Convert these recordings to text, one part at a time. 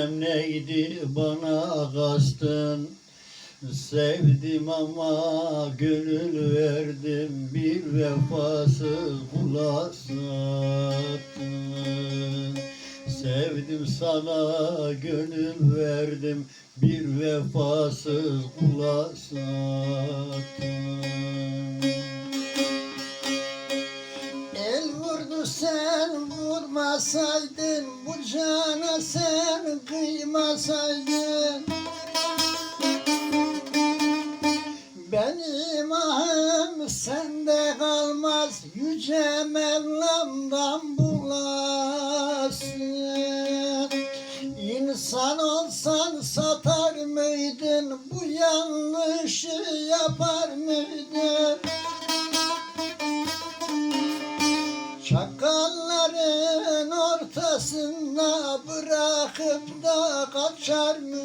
bilmem neydi bana kastın. Sevdim ama gönül verdim bir vefasız kula sattın Sevdim sana gönül verdim bir vefasız kula sattın sen vurmasaydın Bu cana sen kıymasaydın. Benim ahım sende kalmaz Yüce Mevlam'dan bulasın. İnsan olsan satar mıydın Bu yanlışı yapar mıydın ortasında bırakıp da kaçar mıydın?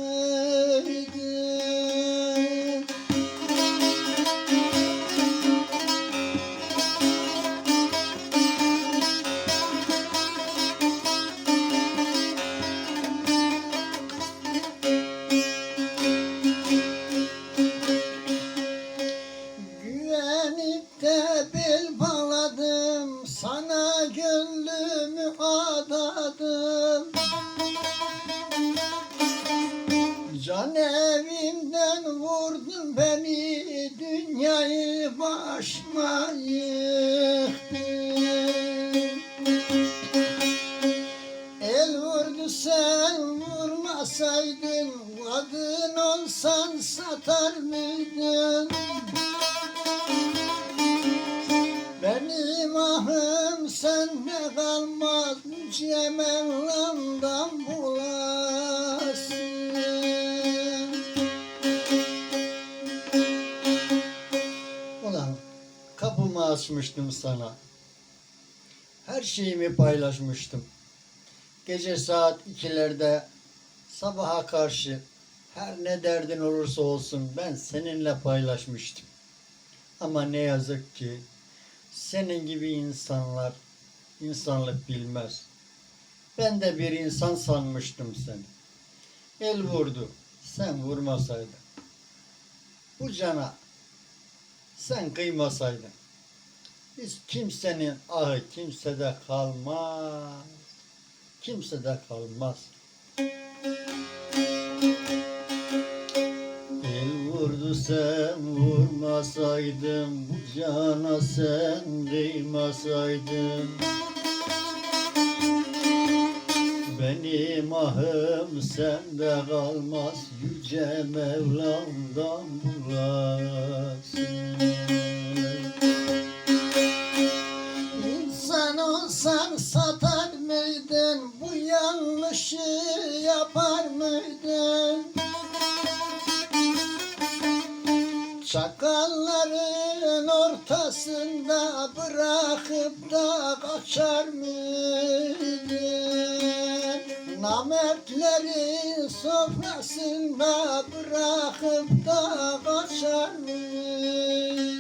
Güvenip de bel bağladım Sana gönlümü Can evimden vurdun beni Dünyayı başıma yıktın El vurdu sen vurmasaydın Kadın olsan satar mıydın? Benim ahım sende kalmaz Yüce Mevlam'dan açmıştım sana Her şeyimi paylaşmıştım Gece saat ikilerde sabaha karşı her ne derdin olursa olsun ben seninle paylaşmıştım. Ama ne yazık ki senin gibi insanlar insanlık bilmez. Ben de bir insan sanmıştım seni. El vurdu, sen vurmasaydın. Bu cana sen kıymasaydın. Biz kimsenin ahı kimsede kalmaz. Kimsede kalmaz. El vurdu sen vurmasaydın cana sen kıymasaydın Benim ahım sende kalmaz Yüce Mevlam'dan bulasın yanlışı yapar mıydın? Çakalların ortasında bırakıp da kaçar mıydın? Namertlerin sofrasında bırakıp da kaçar mıydın?